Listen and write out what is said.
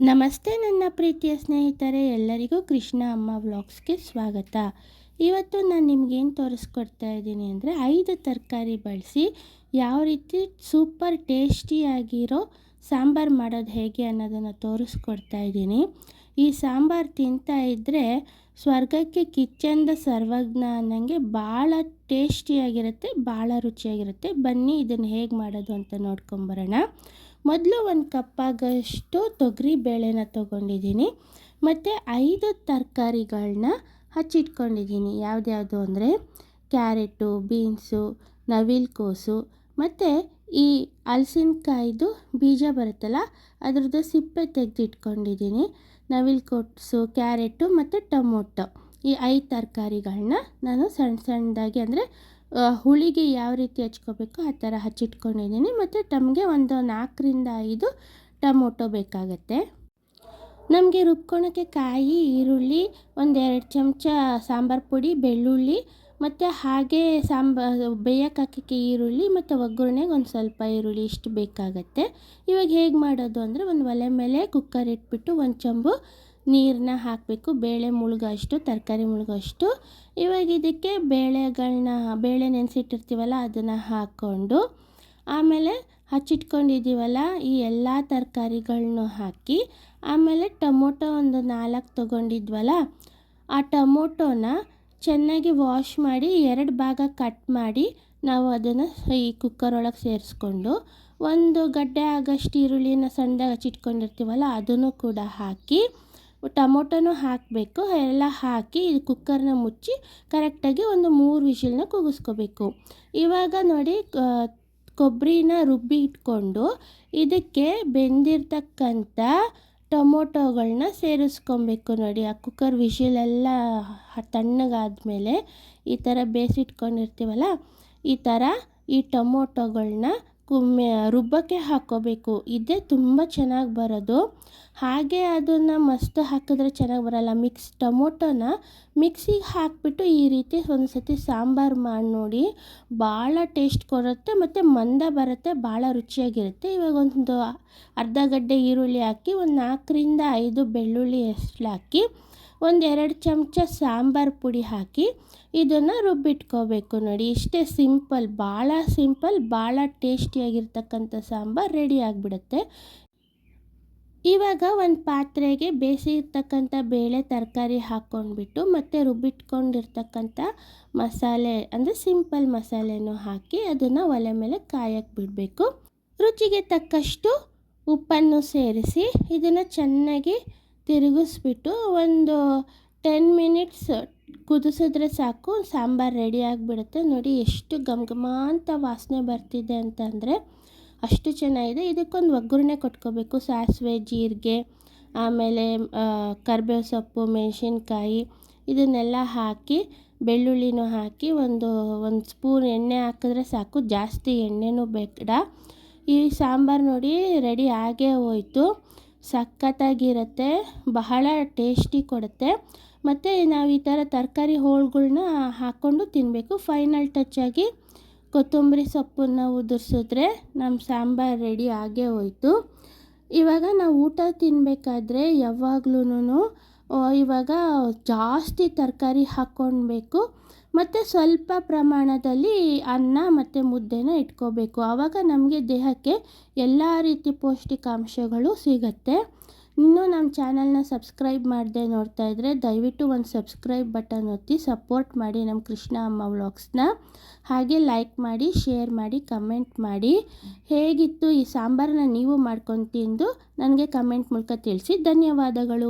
ನಮಸ್ತೆ ನನ್ನ ಪ್ರೀತಿಯ ಸ್ನೇಹಿತರೆ, ಎಲ್ಲರಿಗೂ ಕೃಷ್ಣ ಅಮ್ಮ ವ್ಲಾಗ್ಸ್ಗೆ ಸ್ವಾಗತ. ಇವತ್ತು ನಾನು ನಿಮಗೇನು ತೋರಿಸ್ಕೊಡ್ತಾ ಇದ್ದೀನಿ ಅಂದರೆ ಐದು ತರಕಾರಿ ಬಳಸಿ ಯಾವ ರೀತಿ ಸೂಪರ್ ಟೇಸ್ಟಿಯಾಗಿರೋ ಸಾಂಬಾರು ಮಾಡೋದು ಹೇಗೆ ಅನ್ನೋದನ್ನು ತೋರಿಸ್ಕೊಡ್ತಾ ಇದ್ದೀನಿ. ಈ ಸಾಂಬಾರು ತಿಂತಾ ಇದ್ದರೆ ಸ್ವರ್ಗಕ್ಕೆ ಕಿಚ್ಚಂದ ಸರ್ವಜ್ಞ ಅನ್ನಂಗೆ ಭಾಳ ಟೇಸ್ಟಿಯಾಗಿರುತ್ತೆ, ಭಾಳ ರುಚಿಯಾಗಿರುತ್ತೆ. ಬನ್ನಿ ಇದನ್ನು ಹೇಗೆ ಮಾಡೋದು ಅಂತ ನೋಡ್ಕೊಂಬರೋಣ. ಮೊದಲು ಒಂದು ಕಪ್ಪಾಗಷ್ಟು ತೊಗರಿ ಬೇಳೆನ ತೊಗೊಂಡಿದ್ದೀನಿ. ಮತ್ತು ಐದು ತರಕಾರಿಗಳನ್ನ ಹಚ್ಚಿಟ್ಕೊಂಡಿದ್ದೀನಿ. ಯಾವುದ್ಯಾವುದು ಅಂದರೆ ಕ್ಯಾರೆಟು, ಬೀನ್ಸು, ನವಿಲ್ಕೋಸು ಮತ್ತು ಈ ಹಲ್ಸಿನಕಾಯ್ದು ಬೀಜ ಬರುತ್ತಲ್ಲ, ಅದ್ರದ್ದು ಸಿಪ್ಪೆ ತೆಗೆದಿಟ್ಕೊಂಡಿದ್ದೀನಿ. ನವಿಲ್ಕೋಸು ಕ್ಯಾರೆಟು ಮತ್ತು ಟೊಮೊಟೊ. ಈ ಐದು ತರಕಾರಿಗಳನ್ನ ನಾನು ಸಣ್ಣ ಸಣ್ಣದಾಗಿ ಅಂದರೆ ಹುಳಿಗೆ ಯಾವ ರೀತಿ ಹಚ್ಕೋಬೇಕು ಆ ಥರ ಹಚ್ಚಿಟ್ಕೊಂಡಿದ್ದೀನಿ. ಮತ್ತು ತಮಗೆ ಒಂದು ನಾಲ್ಕರಿಂದ ಐದು ಟೊಮೊಟೊ ಬೇಕಾಗತ್ತೆ. ನಮಗೆ ರುಬ್ಕೊಳಕ್ಕೆ ಕಾಯಿ, ಈರುಳ್ಳಿ, ಒಂದೆರಡು ಚಮಚ ಸಾಂಬಾರು ಪುಡಿ, ಬೆಳ್ಳುಳ್ಳಿ ಮತ್ತು ಹಾಗೆ ಸಾಂಬಾರು ಬೇಯಕ್ಕೆ ಈರುಳ್ಳಿ ಮತ್ತು ಒಗ್ಗರಣೆಗೆ ಒಂದು ಸ್ವಲ್ಪ ಈರುಳ್ಳಿ ಇಷ್ಟು ಬೇಕಾಗತ್ತೆ. ಇವಾಗ ಹೇಗೆ ಮಾಡೋದು ಅಂದರೆ ಒಂದು ಒಲೆ ಮೇಲೆ ಕುಕ್ಕರ್ ಇಟ್ಬಿಟ್ಟು ಒಂದು ಚಂಬು ನೀರನ್ನ ಹಾಕಬೇಕು. ಬೇಳೆ ಮುಳುಗೋಷ್ಟು ತರಕಾರಿ ಮುಳುಗೋಷ್ಟು ಇವಾಗ ಇದಕ್ಕೆ ಬೇಳೆಗಳನ್ನ ಬೇಳೆ ನೆನೆಸಿಟ್ಟಿರ್ತೀವಲ್ಲ ಅದನ್ನು ಹಾಕ್ಕೊಂಡು ಆಮೇಲೆ ಹಚ್ಚಿಟ್ಕೊಂಡಿದ್ದೀವಲ್ಲ ಈ ಎಲ್ಲ ತರಕಾರಿಗಳನ್ನೂ ಹಾಕಿ ಆಮೇಲೆ ಟೊಮೊಟೊ ಒಂದು ನಾಲ್ಕು ತೊಗೊಂಡಿದ್ವಲ್ಲ, ಆ ಟೊಮೊಟೊನ ಚೆನ್ನಾಗಿ ವಾಶ್ ಮಾಡಿ, ಎರಡು ಭಾಗ ಕಟ್ ಮಾಡಿ ನಾವು ಅದನ್ನು ಈ ಕುಕ್ಕರ್ ಒಳಗೆ ಸೇರಿಸ್ಕೊಂಡು ಒಂದು ಗಡ್ಡೆ ಆಗಷ್ಟು ಈರುಳ್ಳಿನ ಸಣ್ಣದಾಗಿ ಹಚ್ಚಿಟ್ಕೊಂಡಿರ್ತೀವಲ್ಲ ಅದನ್ನು ಕೂಡ ಹಾಕಿ, ಟೊಮೊಟೊನೂ ಹಾಕಬೇಕು, ಎಲ್ಲ ಹಾಕಿ ಇದು ಕುಕ್ಕರ್ನ ಮುಚ್ಚಿ ಕರೆಕ್ಟಾಗಿ ಒಂದು ಮೂರು ವಿಷಿಲ್ನ ಕೂಗಿಸ್ಕೋಬೇಕು ಇವಾಗ ನೋಡಿ ಕೊಬ್ಬರಿನ ರುಬ್ಬಿ ಇಟ್ಕೊಂಡು ಇದಕ್ಕೆ ಬೆಂದಿರ್ತಕ್ಕಂಥ ಟೊಮೊಟೊಗಳನ್ನ ಸೇರಿಸ್ಕೊಬೇಕು ನೋಡಿ. ಆ ಕುಕ್ಕರ್ ವಿಷಲೆಲ್ಲ ತಣ್ಣಗಾದ್ಮೇಲೆ ಈ ಥರ ಬೇಯಿಸಿಟ್ಕೊಂಡಿರ್ತೀವಲ್ಲ ಈ ಥರ ಈ ಟೊಮೊಟೊಗಳನ್ನ ಕುಮ್ಮೆ ರುಬ್ಬಕ್ಕೆ ಹಾಕ್ಕೋಬೇಕು. ಇದೇ ತುಂಬ ಚೆನ್ನಾಗಿ ಬರೋದು. ಹಾಗೆ ಅದನ್ನು ಮಸ್ತ್ ಹಾಕಿದ್ರೆ ಚೆನ್ನಾಗಿ ಬರೋಲ್ಲ. ಮಿಕ್ಸ್ ಟೊಮೊಟೊನ ಮಿಕ್ಸಿಗೆ ಹಾಕಿಬಿಟ್ಟು ಈ ರೀತಿ ಒಂದು ಸತಿ ಸಾಂಬಾರು ಮಾಡಿ ನೋಡಿ. ಭಾಳ ಟೇಸ್ಟ್ ಕೊಡುತ್ತೆ ಮತ್ತು ಮಂದ ಬರುತ್ತೆ, ಭಾಳ ರುಚಿಯಾಗಿರುತ್ತೆ. ಇವಾಗ ಒಂದು ಅರ್ಧ ಗಡ್ಡೆ ಈರುಳ್ಳಿ ಹಾಕಿ, ಒಂದು ನಾಲ್ಕರಿಂದ ಐದು ಬೆಳ್ಳುಳ್ಳಿ ಎಷ್ಟು ಹಾಕಿ ಒಂದೆರಡು ಚಮಚ ಸಾಂಬಾರು ಪುಡಿ ಹಾಕಿ ಇದನ್ನು ರುಬ್ಬಿಟ್ಕೋಬೇಕು ನೋಡಿ. ಇಷ್ಟೇ ಸಿಂಪಲ್, ಭಾಳ ಸಿಂಪಲ್, ಭಾಳ ಟೇಸ್ಟಿಯಾಗಿರ್ತಕ್ಕಂಥ ಸಾಂಬಾರು ರೆಡಿ ಆಗಿಬಿಡುತ್ತೆ. ಇವಾಗ ಒಂದು ಪಾತ್ರೆಗೆ ಬೇಯಿಸಿರ್ತಕ್ಕಂಥ ಬೇಳೆ ತರಕಾರಿ ಹಾಕ್ಕೊಂಡ್ಬಿಟ್ಟು ಮತ್ತು ರುಬ್ಬಿಟ್ಕೊಂಡಿರ್ತಕ್ಕಂಥ ಮಸಾಲೆ, ಅಂದರೆ ಸಿಂಪಲ್ ಮಸಾಲೆನೂ ಹಾಕಿ ಅದನ್ನು ಒಲೆ ಮೇಲೆ ಕಾಯಕ್ಕೆ ಬಿಡಬೇಕು. ರುಚಿಗೆ ತಕ್ಕಷ್ಟು ಉಪ್ಪನ್ನು ಸೇರಿಸಿ ಇದನ್ನು ಚೆನ್ನಾಗಿ ತಿರುಗಿಸ್ಬಿಟ್ಟು ಒಂದು ಟೆನ್ ಮಿನಿಟ್ಸ್ ಕುದಿಸಿದ್ರೆ ಸಾಕು, ಸಾಂಬಾರು ರೆಡಿ ಆಗಿಬಿಡುತ್ತೆ. ನೋಡಿ ಎಷ್ಟು ಘಮ ಅಂತ ವಾಸನೆ ಬರ್ತಿದೆ ಅಂತಂದರೆ ಅಷ್ಟು ಚೆನ್ನಾಗಿದೆ. ಇದಕ್ಕೊಂದು ಒಗ್ಗರಣೆ ಕೊಟ್ಕೋಬೇಕು. ಸಾಸಿವೆ, ಜೀರಿಗೆ, ಆಮೇಲೆ ಕರ್ಬೇವು ಸೊಪ್ಪು, ಮೆಣಸಿನ್ಕಾಯಿ ಇದನ್ನೆಲ್ಲ ಹಾಕಿ, ಬೆಳ್ಳುಳ್ಳಿನೂ ಹಾಕಿ ಒಂದು ಒಂದು ಸ್ಪೂನ್ ಎಣ್ಣೆ ಹಾಕಿದ್ರೆ ಸಾಕು. ಜಾಸ್ತಿ ಎಣ್ಣೆನೂ ಬೇಡ. ಈ ಸಾಂಬಾರು ನೋಡಿ ರೆಡಿ ಆಗೇ ಹೋಯಿತು. ಸಖತ್ತಾಗಿರುತ್ತೆ. ಬಹಳ ಟೇಸ್ಟಿ ಕೊಡುತ್ತೆ. ಮತ್ತು ನಾವು ಈ ಥರ ತರಕಾರಿ ಹೋಳುಗಳ್ನ ಹಾಕ್ಕೊಂಡು ತಿನ್ನಬೇಕು ಫೈನಲ್ ಟಚ್ಚಾಗಿ ಕೊತ್ತಂಬರಿ ಸೊಪ್ಪನ್ನು ಉದುರ್ಸಿದ್ರೆ ನಮ್ಮ ಸಾಂಬಾರು ರೆಡಿ ಆಗೇ ಹೋಯ್ತು. ಇವಾಗ ನಾವು ಊಟ ತಿನ್ನಬೇಕಾದ್ರೆ ಯಾವಾಗ್ಲೂ ಇವಾಗ ಜಾಸ್ತಿ ತರಕಾರಿ ಹಾಕ್ಕೊಳ್ಬೇಕು. ಮತ್ತು ಸ್ವಲ್ಪ ಪ್ರಮಾಣದಲ್ಲಿ ಅನ್ನ ಮತ್ತು ಮುದ್ದೆನ ಇಟ್ಕೋಬೇಕು ಆವಾಗ ನಮಗೆ ದೇಹಕ್ಕೆ ಎಲ್ಲ ರೀತಿ ಪೌಷ್ಟಿಕಾಂಶಗಳು ಸಿಗುತ್ತೆ. ಇನ್ನೂ ನಮ್ಮ ಚಾನಲ್ನ ಸಬ್ಸ್ಕ್ರೈಬ್ ಮಾಡದೆ ನೋಡ್ತಾ ಇದ್ದರೆ ದಯವಿಟ್ಟು ಒಂದು ಸಬ್ಸ್ಕ್ರೈಬ್ ಬಟನ್ ಒತ್ತಿ ಸಪೋರ್ಟ್ ಮಾಡಿ ನಮ್ಮ ಕೃಷ್ಣ ಅಮ್ಮ ವ್ಲಾಗ್ಸ್ನ. ಹಾಗೆ ಲೈಕ್ ಮಾಡಿ, ಶೇರ್ ಮಾಡಿ, ಕಮೆಂಟ್ ಮಾಡಿ. ಹೇಗಿತ್ತು ಈ ಸಾಂಬಾರನ್ನ ನೀವು ಮಾಡ್ಕೊಂಡು ತಿಂದು ನನಗೆ ಕಮೆಂಟ್ ಮೂಲಕ ತಿಳಿಸಿ. ಧನ್ಯವಾದಗಳು.